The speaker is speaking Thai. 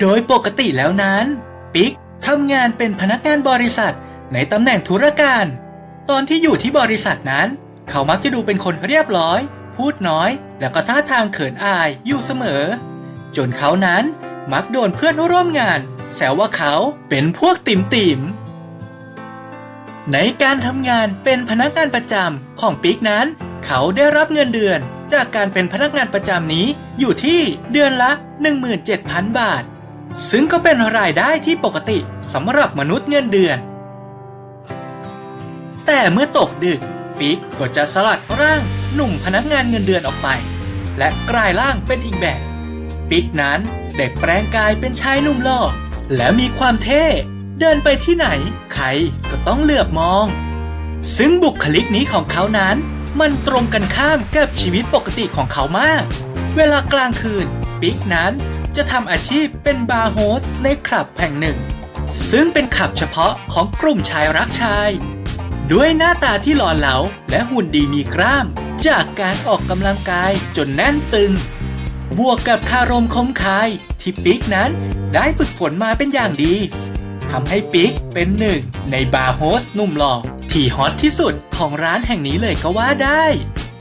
โดยปกติแล้วนั้น ปิ๊กทำงานเป็นพนักงานบริษัทในตำแหน่งธุรการ ตอนที่อยู่ที่บริษัทนั้น เขามักจะดูเป็นคนเรียบร้อย พูดน้อย แล้วก็ท่าทางเขินอายอยู่เสมอ จนเขานั้นมักโดนเพื่อนร่วมงาน แซวว่าเขาเป็นพวกติ่มติมในการทำงานเป็นพนักงานประจำของปิ๊กนั้น เขาได้รับเงินเดือน จากการเป็นพนักงานประจำนี้อยู่ที่เดือนละ 17,000 บาท ซึ่งก็เป็นรายได้ที่ปกติสำหรับมนุษย์เงินเดือน แต่เมื่อตกดึกปิกก็จะสลัดร่างหนุ่มพนักงานเงินเดือนออกไป และกลายร่างเป็นอีกแบบปิกนั้นได้แปลงกายเป็นชายหนุ่มหล่อและมีความเท่เดินไปที่ไหน ใครก็ต้องเหลือบมอง ซึ่งบุคลิกนี้ของเขานั้น มันตรงกันข้ามกับชีวิตปกติของเขามาก เวลากลางคืน ปิ๊กนั้น จะทำอาชีพเป็นบาร์โฮสในคลับแห่งหนึ่ง ซึ่งเป็นขับเฉพาะของกลุ่มชายรักชาย ด้วยหน้าตาที่หล่อเหลาและหุ่นดีมีกล้าม จากการออกกำลังกายจนแน่นตึง บวกกับคารมคมคายที่ปิ๊กนั้นได้ฝึกฝนมาเป็นอย่างดีทำให้ปิ๊กเป็นหนึ่งในบาร์โฮสหนุ่มหล่อที่ฮอตที่สุดของร้านแห่งนี้เลยก็ว่าได้